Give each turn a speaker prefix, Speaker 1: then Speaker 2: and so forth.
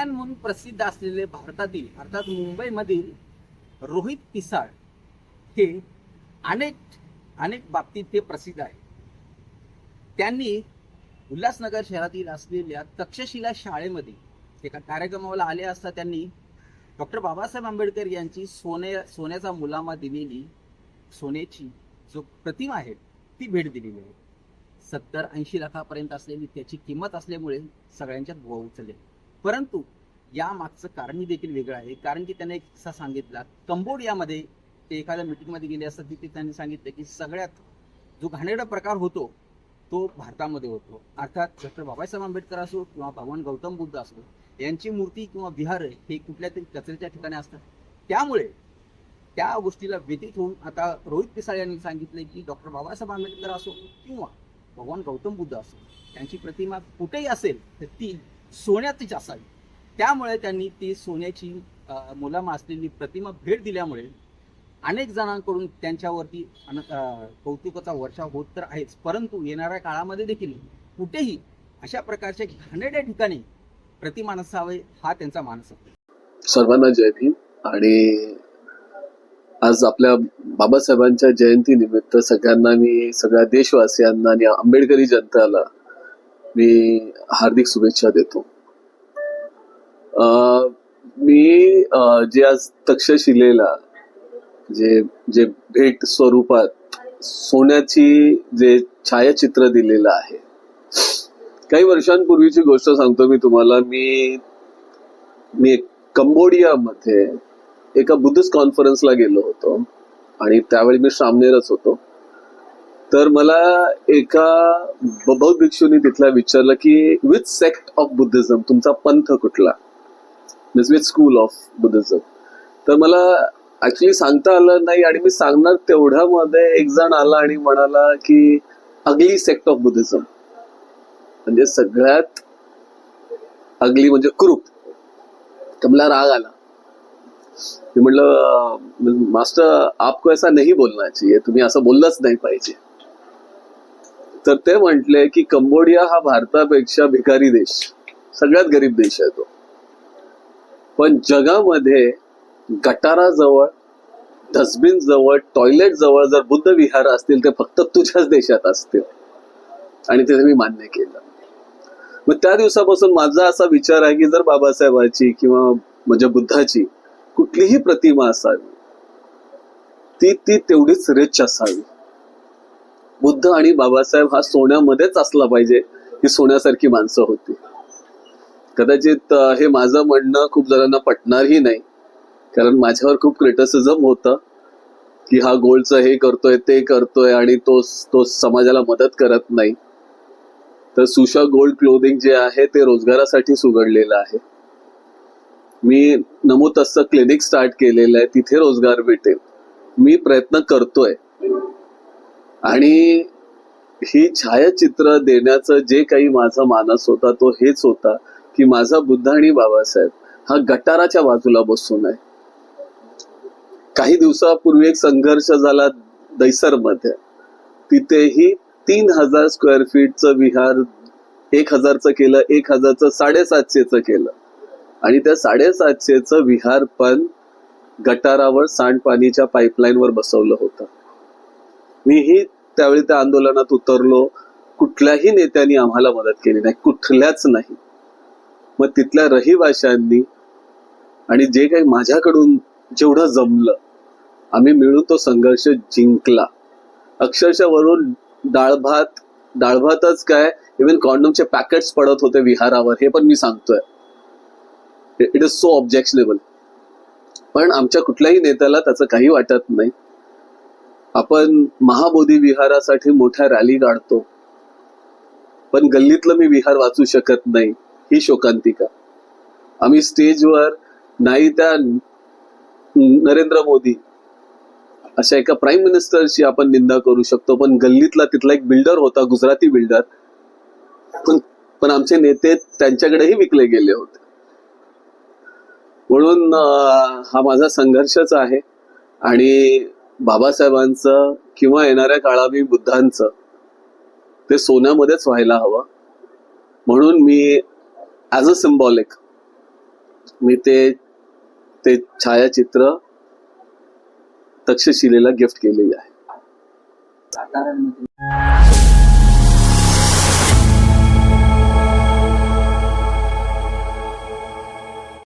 Speaker 1: Superman म्हणून प्रसिद्ध असलेले भारतातील अर्थात मुंबईमधील रोहित पिसाळ हे अनेक अनेक बाबतीत ते प्रसिद्ध आहे. त्यांनी उल्हासनगर शहरातील असलेल्या तक्षशिला शाळेमध्ये एका कार्यक्रमाला आले असता त्यांनी डॉक्टर बाबासाहेब आंबेडकर यांची सोने सोन्याचा मुलामा दिलेली सोन्याची जो प्रतिमा आहे ती भेट दिलेली आहे. सत्तर ऐंशी लाखापर्यंत असलेली त्याची किंमत असल्यामुळे सगळ्यांच्यात बुवा उचलले. परंतु या मागचं कारणही देखील वेगळं आहे. कारण की त्याने एक किस्सा सांगितला. कंबोडियामध्ये ते एखाद्या मीटिंगमध्ये गेले असतात तिथे त्यांनी सांगितलं की सगळ्यात जो घाणेरडा प्रकार होतो तो भारतामध्ये होतो. अर्थात डॉक्टर बाबासाहेब आंबेडकर असो किंवा भगवान गौतम बुद्ध असो यांची मूर्ती किंवा विहार हे कुठल्या तरी कचऱ्याच्या ठिकाणी असतात. त्यामुळे त्या गोष्टीला व्यतीत होऊन आता रोहित पिसाळ यांनी सांगितले की डॉक्टर बाबासाहेब आंबेडकर असो किंवा भगवान गौतम बुद्ध असो त्यांची प्रतिमा कुठेही असेल तर ती सोन्यातच असावी. त्यामुळे त्यांनी ती सोन्याची मुलाम असलेली प्रतिमा भेट दिल्यामुळे अनेक जणांकडून त्यांच्यावरती अन- कौतुकाचा वर्षाव होत तर आहेच. परंतु येणाऱ्या काळामध्ये देखील कुठेही अशा प्रकारच्या घाणेड्या ठिकाणी प्रतिमा नसावे हा त्यांचा मानस
Speaker 2: सर्वांना जय भीम. आणि आज आपल्या बाबासाहेबांच्या जयंती निमित्त सगळ्यांना मी सगळ्या देशवासियांना आणि आंबेडकरी जनतेला मी हार्दिक शुभेच्छा देतो. मी जे आज तक्षशिलेला जे जे भेट स्वरूपात सोन्याची जे छायाचित्र दिलेलं आहे. काही वर्षांपूर्वीची गोष्ट सांगतो मी तुम्हाला. मी मी कंबोडियामध्ये एका बुद्धिस्ट कॉन्फरन्सला गेलो होतो आणि त्यावेळी मी श्रामनेरच होतो. तर मला एका बौद्ध भिक्षूंनी तिथला विचारलं की विथ सेक्ट ऑफ बुद्धिझम तुमचा पंथ कुठला? Means with school of Buddhism. तर मला ऍक्च्युली सांगता आलं नाही आणि मी सांगणार तेवढ्यामध्ये एक जण आला आणि म्हणाला की अगली सेक्ट ऑफ बुद्धिझम म्हणजे सगळ्यात अगली म्हणजे क्रूप. तर मला राग आला. मी म्हटलं मास्टर आपको ऐसा नाही बोलना चाहिए. तुम्ही असं बोललंच नाही पाहिजे. तर ते म्हटले की कंबोडिया हा भारतापेक्षा भिकारी देश. सगळ्यात गरीब देश आहे तो. पण जगामध्ये गटाराजवळ डस्टबिन जवळ टॉयलेट जवळ जर बुद्ध विहार असतील ते फक्त तुझ्याच देशात असतील. आणि ते मी मान्य केलं. मग त्या दिवसापासून माझा असा विचार आहे की जर बाबासाहेबाची किंवा म्हणजे बुद्धाची कुठलीही प्रतिमा असावी ती ती तेवढीच रिच असावी. बुद्ध आणि बाबासाहेब हा सोन्यामध्येच असला पाहिजे ही सोन्यासारखी माणसं होती. कदाचित हे माझं म्हणणं खूप जणांना पटणारही नाही. कारण माझ्यावर खूप क्रिटिसिझम होतं की हा गोल्डचं हे करतोय ते करतोय आणि तो तो समाजाला मदत करत नाही. तर सुशा गोल्ड क्लोदिंग जे आहे ते रोजगारासाठी सुघडलेलं आहे. मी नमूद असं क्लिनिक स्टार्ट केलेलं आहे तिथे रोजगार भेटेल. मी प्रयत्न करतोय. आणि ही छायाचित्र देण्याचं जे काही माझा मानस होता तो हेच होता. की माझा बुद्ध आणि बाबासाहेब हा गटाराच्या बाजूला बसून आहे. काही दिवसापूर्वी एक संघर्ष झाला दैसरमध्ये तिथेही तीन हजार स्क्वेअर फीटचं विहार एक हजारचं केलं एक हजारचं साडेसातशेचं केलं. आणि त्या साडेसातशेचं विहार पण गटारावर सांडपाणीच्या पाईपलाईनवर बसवलं होतं. मीही त्यावेळी त्या आंदोलनात उतरलो. कुठल्याही नेत्यांनी आम्हाला मदत केली नाही कुठल्याच नाही. मग तिथल्या रहिवाशांनी आणि जे काही माझ्याकडून जेवढं जमलं आम्ही मिळून तो संघर्ष जिंकला. अक्षरशः वरून डाळ भात काय इव्हन कॉन्डमचे पॅकेट्स पडत होते विहारावर हे पण मी सांगतोय. इट इज सो ऑब्जेक्शनेबल पण आमच्या कुठल्याही नेत्याला त्याचं काही वाटत नाही. आपण महाबोधी विहारासाठी मोठ्या रॅली काढतो. पण गल्लीतलं मी विहार वाचू शकत नाही. ही शोकांतिका. आम्ही स्टेजवर नाही त्या नरेंद्र मोदी अशा एका प्राईम मिनिस्टरची आपण निंदा करू शकतो. पण गल्लीतला तिथला एक बिल्डर होता गुजराती बिल्डर पण पण आमचे नेते त्यांच्याकडेही विकले गेले होते. म्हणून हा माझा संघर्षच आहे. आणि बाबासाहेबांचं किंवा येणाऱ्या काळावी बुद्धांचं ते सोन्यामध्येच व्हायला हवं. म्हणून मी ॲज अ सिम्बॉलिक मी ते ते छायाचित्र तक्षशिलेला गिफ्ट केलेली आहे.